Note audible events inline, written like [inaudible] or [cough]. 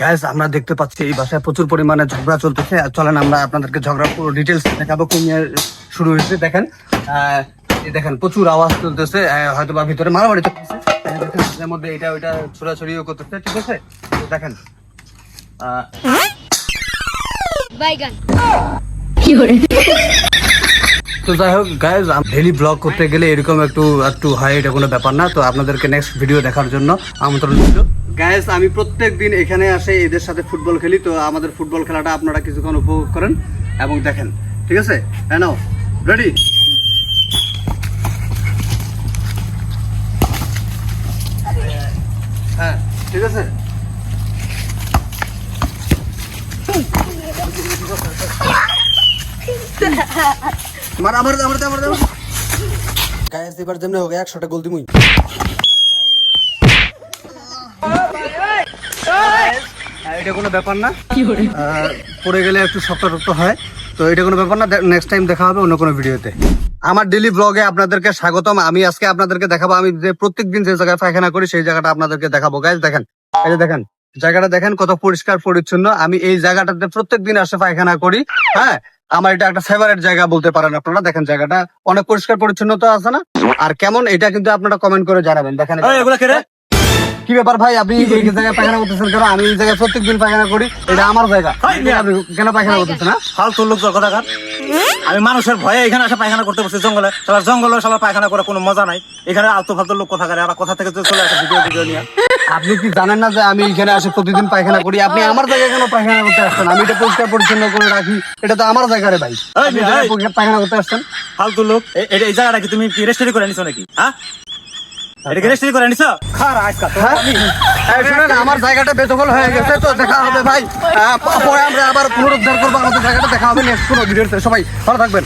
Gas আমরা দেখতে পাচ্ছি এই বাসায় প্রচুর পরিমাণে ঝগড়া চলতেছে। আর চলেন আমরা আপনাদেরকে ঝগড়া পুরো ডিটেলস দেখাবো কোন নিয়ে শুরু হয়েছে দেখেন। দেখেন প্রচুর আওয়াজ চলতেছে আহ, হয়তো বা ভিতরে মারামারি চলতেছে। এর মধ্যে এটা ওইটা ছোড়াছড়িও করতেছে ঠিক আছে? তো দেখেন আহ, বাইগান। তো যাই হোক গাইজ ডেলি ব্লগ করতে গেলে এরকম একটু একটু হয় এটা কোনো ব্যাপার না। তো আপনাদেরকে নেক্সট ভিডিও দেখার জন্য আমন্ত্রণ ছিল গাইজ আমি প্রত্যেক দিন এখানে আসে এদের সাথে ফুটবল খেলি। তো আমাদের ফুটবল খেলাটা আপনারা কিছুক্ষণ উপভোগ করেন এবং দেখেন। ঠিক আছে? হ্যাঁ নাও। রেডি হ্যাঁ ঠিক আছে? [laughs] মার আমার আমার আমার আমার গায়েস এবার যেমনি হোক একশোটা গোল দিমুই। এটা কোনো ব্যাপার না। পড়ে গেলে একটু শক্ত টক্ত হয়। তো এটা কোনো ব্যাপার না নেক্সট টাইম দেখা হবে অন্য কোনো ভিডিওতে। আমার ডেলি ব্লগে আপনাদেরকে স্বাগতম। আমি আজকে আপনাদেরকে দেখাবো আমি যে প্রত্যেকদিন যে জায়গায় পায়খানা করি সেই জায়গাটা আপনাদেরকে দেখাবো। গাইজ দেখেন এই যে দেখেন। জায়গাটা দেখেন কত পরিষ্কার পরিচ্ছন্ন। আমি এই জায়গাটাতে প্রত্যেকদিন আসে পায়খানা করি। হ্যাঁ আমার এটা একটা ফেভারিট জায়গা বলতে পারেন আপনারা। দেখেন জায়গাটা অনেক পরিষ্কার পরিচ্ছন্নতা আছে না? আর কেমন এটা কিন্তু আপনারা কমেন্ট করে জানাবেন। দেখেন কে রে? কি ব্যাপার ভাই আপনি এই জায়গায় পায়খানা করতেছেন কেন? আমি এই জায়গায় প্রত্যেকদিন পায়খানা করি। এটা আমার জায়গা। আপনি কেন পায়খানা করতেছেন না ফালতু লোক তোর কথা আমি মানুষের ভয়ে এখানে আসে পায়খানা করতে বসছি জঙ্গলে। সবার জঙ্গলে সবার পায়খানা করে কোনো মজা নাই। এখানে আলতু ফালতু লোক কথা কারে আর কথা থেকে চলে আসে ভিডিও ভিডিও নিয়ে। আপনি কি জানেন না যে আমি এখানে আসে প্রতিদিন পায়খানা করি? আপনি আমার জায়গায় কেন পায়খানা করতে আসছেন? আমি এটা পরিষ্কার পরিচ্ছন্ন করে রাখি। এটা তো আমার জায়গা রে ভাই। আপনি মিয়া, পরিষ্কার পায়খানা করতে আসছেন? ফালতু লোক। এ- এ- এই জায়গাটা কি তুমি কি রেস্টারি করে নিছো নাকি? হ্যাঁ? এটা কি রেস্টারি করে নিছো? খার আজকা তো। হ্যাঁ? শুনেন আমার জায়গাটা বেদখল হয়ে গেছে তো দেখা হবে ভাই। পরে আমরা আবার পুনরুদ্ধার করব আমাদের জায়গাটা দেখা হবে নেক্সট কোনো ভিডিওতে সবাই ভালো থাকবেন।